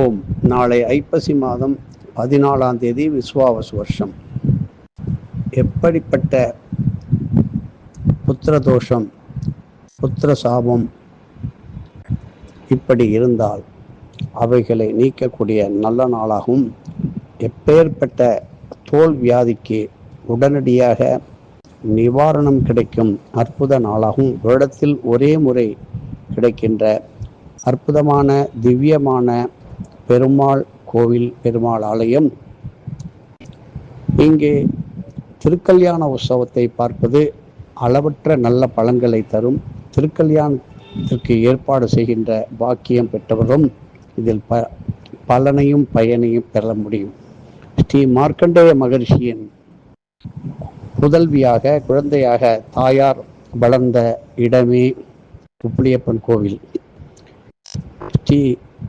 ஓம் நாளை ஐப்பசி மாதம் பதினாலாம் தேதி விஸ்வாவசு வருஷம். எப்படிப்பட்ட புத்திர தோஷம் புத்திர சாபம் இப்படி இருந்தால் அவைகளை நீக்கக்கூடிய நல்ல நாளாகவும் எப்பேற்பட்ட தோல் வியாதிக்கு உடனடியாக நிவாரணம் கிடைக்கும் அற்புத நாளாகவும் வருடத்தில் ஒரே முறை கிடைக்கின்ற அற்புதமான திவ்யமான பெருமாள் கோவில் பெருமாள் ஆலயம். இங்கே திருக்கல்யாண உற்சவத்தை பார்ப்பது அளவற்ற நல்ல பலன்களை தரும். திருக்கல்யாணத்திற்கு ஏற்பாடு செய்கின்ற பாக்கியம் பெற்றவரும் இதில் ப பலனையும் பயனையும் பெற முடியும். ஸ்ரீ மார்க்கண்டேய மகர்ஷியின் புதல்வியாக குழந்தையாக தாயார் வளர்ந்த இடமே உப்பிலியப்பன் கோவில். ஸ்ரீ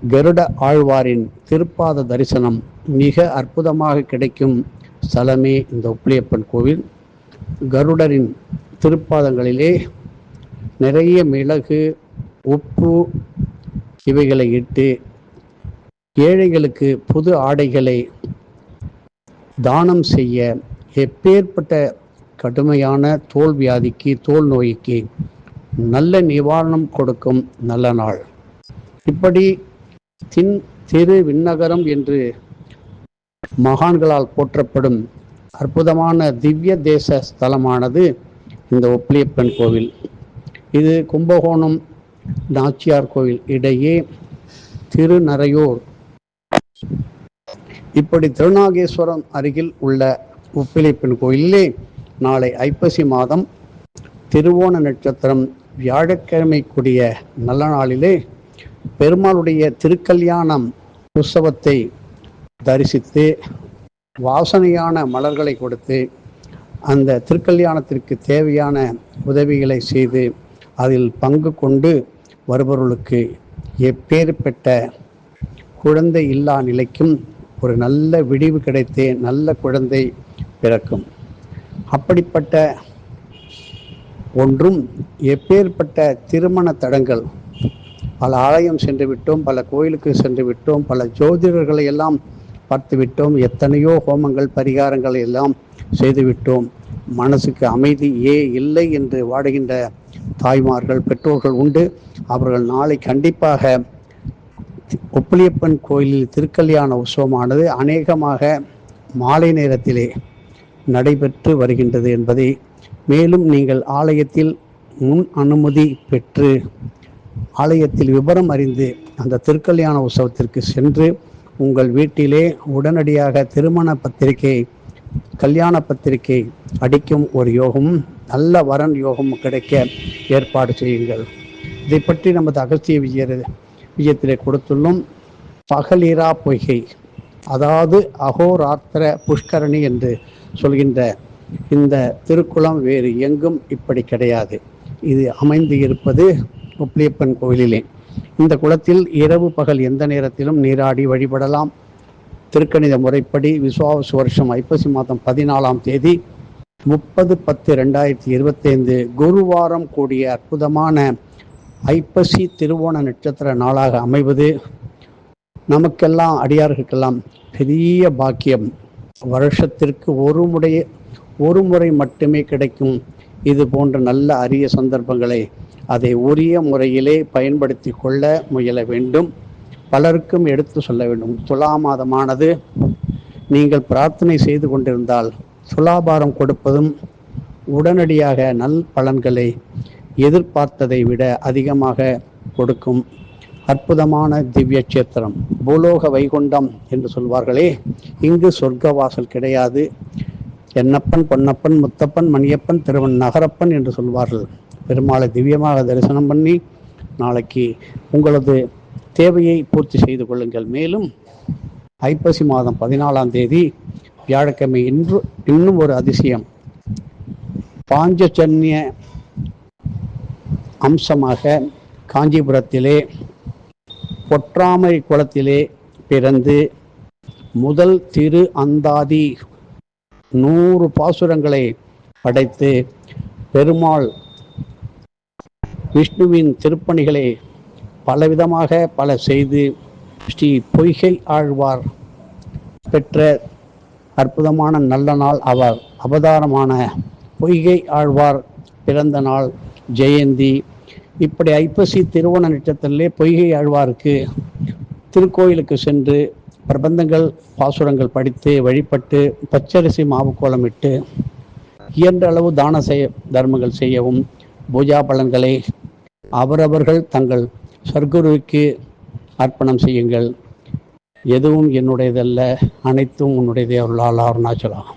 கருட ஆழ்வாரின் திருப்பாத தரிசனம் மிக அற்புதமாக கிடைக்கும் ஸ்தலமே இந்த உப்பிலியப்பன் கோவில். கருடரின் திருப்பாதங்களிலே நிறைய மிளகு உப்பு இவைகளை இட்டு ஏழைகளுக்கு புது ஆடைகளை தானம் செய்ய எப்பேற்பட்ட கடுமையான தோல் வியாதிக்கு தோல் நோய்க்கு நல்ல நிவாரணம் கொடுக்கும் நல்ல நாள். இப்படி தின் திரு விண்ணகரம் என்று மகான்களால் போற்றப்படும் அற்புதமான திவ்ய தேச ஸ்தலமானது இந்த ஒப்பிலியப்பன் கோவில். இது கும்பகோணம் நாச்சியார் கோவில் இடையே திருநரையூர் இப்படி திருநாகேஸ்வரம் அருகில் உள்ள உப்பிலிப்பன் கோயிலிலே நாளை ஐப்பசி மாதம் திருவோண நட்சத்திரம் வியாழக்கிழமை கூடிய நல்ல நாளிலே பெருமாளுடைய திருக்கல்யாணம் உற்சவத்தை தரிசித்து வாசனையான மலர்களை கொடுத்து அந்த திருக்கல்யாணத்திற்கு தேவையான உதவிகளை செய்து அதில் பங்கு கொண்டு வருபவர்களுக்கு எப்பேற்பட்ட குழந்தை இல்லா நிலைக்கும் ஒரு நல்ல விடிவு கிடைத்து நல்ல குழந்தை பிறக்கும். அப்படிப்பட்ட ஒன்றும் எப்பேற்பட்ட திருமண தடங்கள் பல ஆலயம் சென்று விட்டோம் பல கோயிலுக்கு சென்று விட்டோம் பல ஜோதிடர்களை எல்லாம் பார்த்து விட்டோம் எத்தனையோ ஹோமங்கள் பரிகாரங்களை எல்லாம் செய்துவிட்டோம். மனசுக்கு அமைதி ஏ இல்லை என்று வாடுகின்ற தாய்மார்கள் பெற்றோர்கள் உண்டு. அவர்கள் நாளை கண்டிப்பாக ஒப்பிலியப்பன் கோயிலில் திருக்கல்யாண உற்சவமானது அநேகமாக மாலை நேரத்திலே நடைபெற்று வருகின்றது என்பதை மேலும் நீங்கள் ஆலயத்தில் முன் அனுமதி பெற்று ஆலயத்தில் விபரம் அறிந்து அந்த திருக்கல்யாண உற்சவத்திற்கு சென்று உங்கள் வீட்டிலே உடனடியாக திருமண பத்திரிகை கல்யாண பத்திரிகை அடிக்கும் ஒரு யோகமும் நல்ல வரன் யோகமும் கிடைக்க ஏற்பாடு செய்யுங்கள். இதை பற்றி நமது அகஸ்திய விஜய விஜயத்திலே கொடுத்துள்ளோம். பகலிரா பொய்கை அதாவது அகோராத்திர புஷ்கரணி என்று சொல்கின்ற இந்த திருக்குளம் வேறு எங்கும் இப்படி கிடையாது. இது அமைந்து இருப்பது உப்பிலியப்பன் கோயிலிலே இந்த குளத்தில் இரவு பகல் எந்த நேரத்திலும் நீராடி வழிபடலாம். திருக்கணித முறைப்படி விசுவாச வருஷம் ஐப்பசி மாதம் பதினாலாம் தேதி முப்பது பத்து ரெண்டாயிரத்தி இருபத்தைந்து குருவாரம் கூடிய அற்புதமான ஐப்பசி திருவோண நட்சத்திர நாளாக அமைவது நமக்கெல்லாம் அடியார்களுக்கெல்லாம் பெரிய பாக்கியம். வருஷத்திற்கு ஒரு முறை ஒரு முறை மட்டுமே கிடைக்கும். இது போன்ற நல்ல அரிய சந்தர்ப்பங்களை அதை உரிய முறையிலே பயன்படுத்தி கொள்ள முயல வேண்டும். பலருக்கும் எடுத்து சொல்ல வேண்டும். துலா மாதமானது நீங்கள் பிரார்த்தனை செய்து கொண்டிருந்தால் துலாபாரம் கொடுப்பதும் உடனடியாக நல் பலன்களை எதிர்பார்த்ததை விட அதிகமாக கொடுக்கும். அற்புதமான திவ்ய கஷேத்திரம். பூலோக வைகுண்டம் என்று சொல்வார்களே இங்கு சொர்க்க வாசல் கிடையாது. என்னப்பன் பொன்னப்பன் முத்தப்பன் மணியப்பன் திருவன் நகரப்பன் என்று சொல்வார்கள். பெருமாளை திவ்யமாக தரிசனம் பண்ணி நாளைக்கு உங்களது தேவையை பூர்த்தி செய்து கொள்ளுங்கள். மேலும் ஐப்பசி மாதம் பதினாலாம் தேதி வியாழக்கிழமை இன்று இன்னும் ஒரு அதிசயம். பாஞ்சஜன்ய அம்சமாக காஞ்சிபுரத்திலே பொற்றாமை குளத்திலே பிறந்து முதல் திரு அந்தாதி நூறு பாசுரங்களை படைத்து பெருமாள் விஷ்ணுவின் திருப்பணிகளை பலவிதமாக பல செய்து ஸ்ரீ பொய்கை ஆழ்வார் பெற்ற அற்புதமான நல்ல நாள் அவர். அவதாரமான பொய்கை ஆழ்வார் பிறந்த நாள் ஜெயந்தி. இப்படி ஐப்பசி திருவோண நட்சத்திரத்திலே பொய்கை ஆழ்வாருக்கு திருக்கோயிலுக்கு சென்று பிரபந்தங்கள் பாசுரங்கள் படித்து வழிபட்டு பச்சரிசி மாவு கோலமிட்டு இயன்ற அளவு தான செய்ய தர்மங்கள் செய்யவும் பூஜா பலன்களை அவரவர்கள் தங்கள் சர்க்குருவுக்கு அர்ப்பணம் செய்யுங்கள். எதுவும் என்னுடையதல்ல. அனைத்தும் உன்னுடையதே அருளால் அருணாச்சலம்